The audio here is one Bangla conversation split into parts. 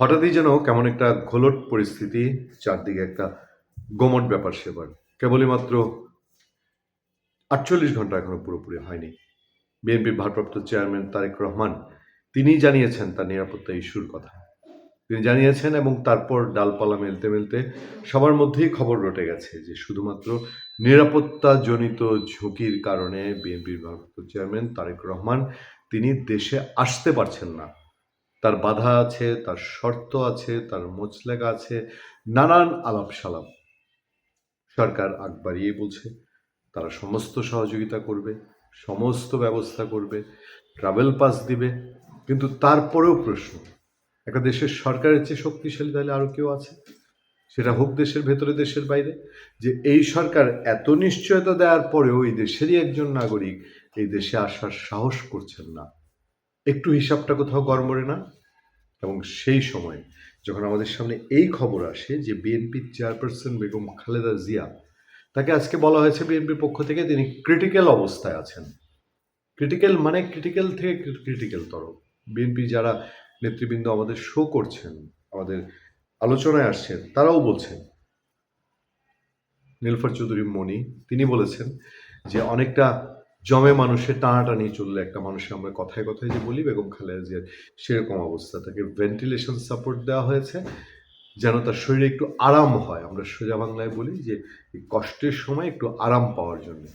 হঠাৎই যেন কেমন একটা ঘোলট পরিস্থিতি, চারদিকে একটা গোমট ব্যাপার সেবার। কেবলই মাত্র আটচল্লিশ ঘণ্টা এখনও পুরোপুরি হয়নি। বিএনপির ভারপ্রাপ্ত চেয়ারম্যান তারেক রহমান তিনি জানিয়েছেন তার নিরাপত্তা ইস্যুর কথা। তিনি জানিয়েছেন এবং তারপর ডালপালা মেলতে মেলতে সবার মধ্যেই খবর রটে গেছে যে শুধুমাত্র নিরাপত্তাজনিত ঝুঁকির কারণে বিএনপির ভারপ্রাপ্ত চেয়ারম্যান তারেক রহমান তিনি দেশে আসতে পারছেন না। তার বাধা আছে, তার শর্ত আছে, তার মোচলেগা আছে, নানান আলাপ সালাপ সরকার আগ বাড়িয়ে বলছে, তারা সমস্ত সহযোগিতা করবে, সমস্ত ব্যবস্থা করবে ট্রাভেল পাস দিবে। কিন্তু তারপরেও প্রশ্ন, একটা দেশের সরকারের চেয়ে শক্তিশালী তাহলে আরও কেউ আছে? সেটা হোক দেশের ভেতরে, দেশের বাইরে। যে এই সরকার এত নিশ্চয়তা দেওয়ার পরেও এই দেশেরই একজন নাগরিক এই দেশে আসার সাহস করছেন না। একটু হিসাবটা কোথাও গড়বড়ে না। এবং সেই সময় যখন আমাদের সামনে এই খবর আসে যে বিএনপির চেয়ারপারসন বেগম খালেদা জিয়া, তাকে আজকে বলা হয়েছে বিএনপির পক্ষ থেকে তিনি ক্রিটিক্যাল অবস্থায় আছেন। ক্রিটিক্যাল মানে ক্রিটিক্যাল থেকে ক্রিটিক্যাল তর। বিএনপি যারা নেতৃবৃন্দ আমাদের শো করছেন, আমাদের আলোচনায় আসছেন, তারাও বলছেন। নীলফার চৌধুরী মণি, তিনি বলেছেন যে অনেকটা জমে মানুষের টানাটানি চললে একটা মানুষের আমরা কথায় কথায় যে বলি, বেগম খালেদা জিয়ার সেরকম অবস্থা। তাকে ভেন্টিলেশন সাপোর্ট দেওয়া হয়েছে, যেন তার শরীরে একটু আরাম হয়। আমরা সোজা বাংলায় বলি যে কষ্টের সময় একটু আরাম পাওয়ার জন্য।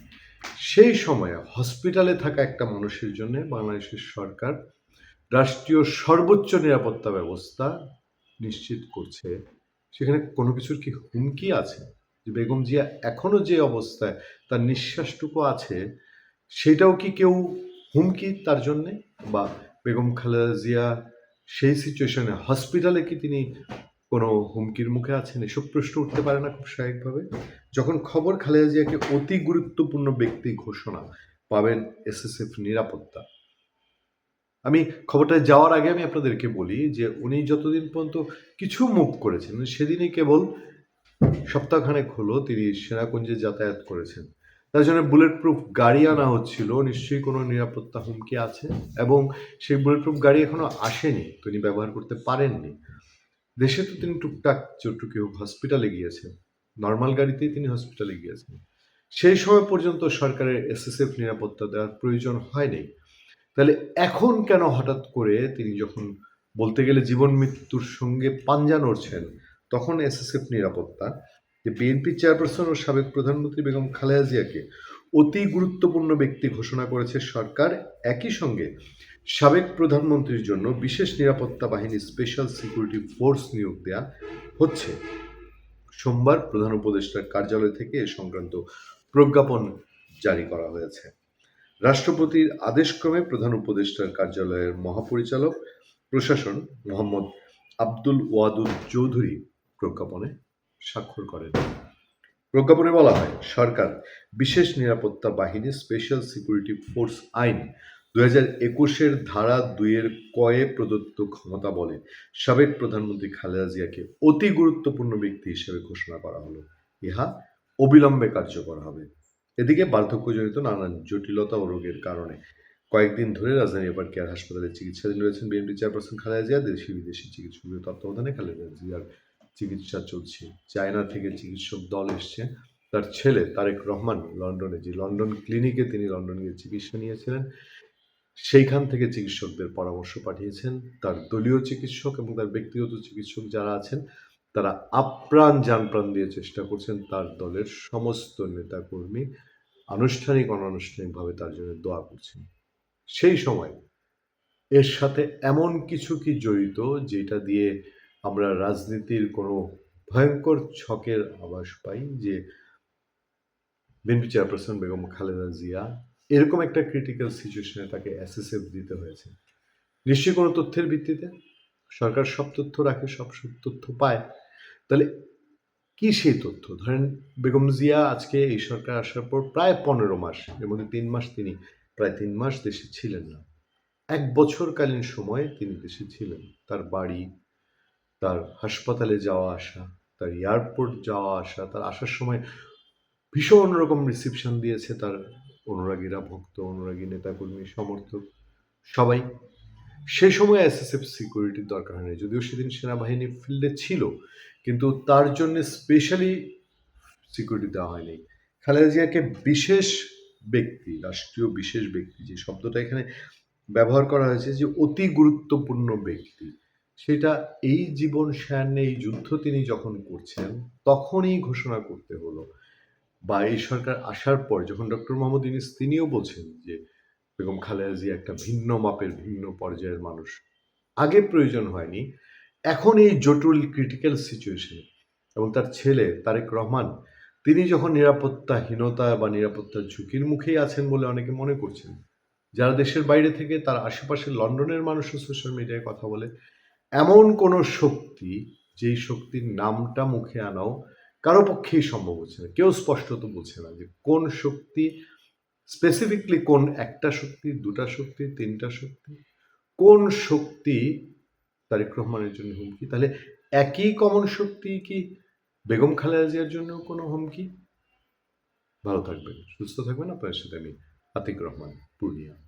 সেই সময়ে হসপিটালে থাকা একটা মানুষের জন্য বাংলাদেশের সরকার রাষ্ট্রীয় সর্বোচ্চ নিরাপত্তা ব্যবস্থা নিশ্চিত করছে। সেখানে কোনো কিছুর কি হুমকি আছে? যে বেগম জিয়া এখনও যে অবস্থায়, তার নিঃশ্বাসটুকু আছে সেটাও কি কেউ হুমকি তার জন্যে? বা বেগম খালেদা জিয়া সেই সিচুয়েশনে হসপিটালে কি তিনি কোনো হুমকির মুখে আছেন? এসব প্রশ্ন উঠতে পারে না খুব স্বাভাবিকভাবে। যখন খবর খালেদা জিয়াকে অতি গুরুত্বপূর্ণ ব্যক্তি ঘোষণা পাবেন এসএসএফ নিরাপত্তা। আমি খবরটা যাওয়ার আগে আমি আপনাদেরকে বলি যে উনি যতদিন পর্যন্ত কিছু মুভ করেছেন, সেদিনই কেবল সপ্তাহখানেক হলো তিনি সেনাকুঞ্জে যাতায়াত করেছেন। তার জন্য বুলেট প্রুফ গাড়ি আনা হচ্ছিল। নিশ্চয়ই কোনো নিরাপত্তা হুমকি আছে এবং সেই বুলেট প্রুফ গাড়ি এখনও আসেনি। তিনি ব্যবহার করতে পারেননি। দেশে তো তিনি টুকটাক চটুকি হোক হসপিটালে গিয়েছেন। নর্মাল গাড়িতেই তিনি হসপিটালে গিয়েছেন। সেই সময় পর্যন্ত সরকারের এসএসএফ নিরাপত্তা দেওয়ার প্রয়োজন হয়নি। তাহলে এখন কেন হঠাৎ করে তিনি যখন বলতে গেলে জীবন মৃত্যুর সঙ্গে পাঞ্জা নড়ছেন, তখন এসএসএফ নিরাপত্তা যে বিএনপি চেয়ারপারসন ও সাবেক প্রধানমন্ত্রী বেগম খালেদা জিয়াকে অতি গুরুত্বপূর্ণ ব্যক্তি ঘোষণা করেছে সরকার। একই সঙ্গে সাবেক প্রধানমন্ত্রীর জন্য বিশেষ নিরাপত্তা বাহিনী স্পেশাল সিকিউরিটি ফোর্স নিয়োগ দেয়া হচ্ছে। সোমবার প্রধান উপদেষ্টার কার্যালয় থেকে এ সংক্রান্ত প্রজ্ঞাপন জারি করা হয়েছে। রাষ্ট্রপতির আদেশক্রমে প্রধান উপদেষ্টার কার্যালয়ের মহাপরিচালক প্রশাসন মোহাম্মদ আব্দুল ওয়াদুদ চৌধুরী প্রজ্ঞাপনে স্বাক্ষর করেন। প্রজ্ঞাপনে বলা হয়, সরকার বিশেষ নিরাপত্তা বাহিনী স্পেশাল সিকিউরিটি ফোর্স আইন দু হাজার একুশের ধারা দুইয়ের কয়ে প্রদত্ত ক্ষমতা বলে সাবেক প্রধানমন্ত্রী খালেদা জিয়াকে অতি গুরুত্বপূর্ণ ব্যক্তি হিসেবে ঘোষণা করা হলো। ইহা অবিলম্বে কার্যকর হবে। এদিকে বার্ধক্যজনিত নানান জটিলতা ও রোগের কারণে কয়েকদিন ধরে রাজধানী এবার কেয়ার হাসপাতালে চিকিৎসাধীন রয়েছেন বিএনপি চেয়ারপারসন খালেদা জিয়া। দেশি বিদেশি চিকিৎসকের তত্ত্বাবধানে খালেদা জিয়ার চিকিৎসা চলছে। চায়না থেকে চিকিৎসক দল এসছে। তার ছেলে তারেক রহমান লন্ডনে, যে লন্ডন ক্লিনিকে তিনি লন্ডন গিয়ে চিকিৎসা নিয়েছিলেন, সেইখান থেকে চিকিৎসকদের পরামর্শ পাঠিয়েছেন। তার দলীয় চিকিৎসক এবং তার ব্যক্তিগত চিকিৎসক যারা আছেন, তারা আপ্রাণ যানপ্রাণ দিয়ে চেষ্টা করছেন তার দলের সমস্ত নেতাকর্মী আনুষ্ঠানিক, অনানুষ্ঠানিকভাবে তার জন্য দোয়া করছেন। সেই সময় এর সাথে এমন কিছু কি জড়িত যেটা দিয়ে আমরা রাজনীতির কোনো ভয়ঙ্কর ছকের আভাস পাই যে বিএনপি চেয়ারপারসন বেগম খালেদা জিয়া এরকম একটা ক্রিটিক্যাল সিচুয়েশনে তাকে অ্যাসেসিভ দিতে হয়েছে। নিশ্চয়ই কোনো তথ্যের ভিত্তিতে? সরকার সব তথ্য রাখে, সব তথ্য পায়। তাহলে কি সেই তথ্য? ধরেন বেগম জিয়া আজকে এই সরকার আসার পর প্রায় পনেরো মাস এর মধ্যে তিন মাস তিনি, প্রায় তিন মাস দেশে ছিলেন না। এক বছরকালীন সময়ে তিনি দেশে ছিলেন। তার বাড়ি তার হাসপাতালে যাওয়া আসা, তার এয়ারপোর্ট যাওয়া আসা, তার আসার সময় ভীষণ রকম রিসিপশন দিয়েছে তার অনুরাগীরা, ভক্ত, অনুরাগী নেতাকর্মী, সমর্থক, সবাই। সে সময় এসএসএফ সিকিউরিটির দরকার হয়নি, যদিও সেদিন সেনাবাহিনী ফিল্ডে ছিল, কিন্তু তার জন্য স্পেশালি সিকিউরিটি দেওয়া হয়নি। খালেদা জিয়াকে বিশেষ ব্যক্তি, রাষ্ট্রীয় বিশেষ ব্যক্তি, যে শব্দটা এখানে ব্যবহার করা হয়েছে, যে অতি গুরুত্বপূর্ণ ব্যক্তি সেটা এই জীবন সায়ান্নে এই যুদ্ধ তিনি যখন করছেন, তখনই ঘোষণা করতে হলো। বা এই সরকার আসার পর যখন ডক্টর মোহাম্মদ ইউনিস তিনিও বলছেন যে, বেগম খালেদা জিয়া একটা ভিন্ন মাপের, ভিন্ন পর্যায়ের মানুষ, আগে প্রয়োজন হয়নি, এখন এই জটিল ক্রিটিক্যাল সিচুয়েশনে এবং তার ছেলে তারেক রহমান, তিনি যখন নিরাপত্তাহীনতা বা নিরাপত্তার ঝুঁকির মুখেই আছেন বলে অনেকে মনে করছেন, যারা দেশের বাইরে থেকে তার আশেপাশে লন্ডনের মানুষও সোশ্যাল মিডিয়ায় কথা বলে এমন কোনো শক্তি যেই শক্তির নামটা মুখে আনাও কারও পক্ষেই সম্ভব হচ্ছে না। কেউ স্পষ্টত বলছে না যে কোন শক্তি স্পেসিফিকলি কোন একটা শক্তি, দুটা শক্তি, তিনটা শক্তি, কোন শক্তি তারেক রহমানের জন্য হুমকি? তাহলে একই কমন শক্তি কি বেগম খালেদা জিয়ার জন্য কোনো হুমকি? ভালো থাকবেন, সুস্থ থাকবেন। আপনার সাথে আমি আতিক রহমান, পূর্ণিয়া।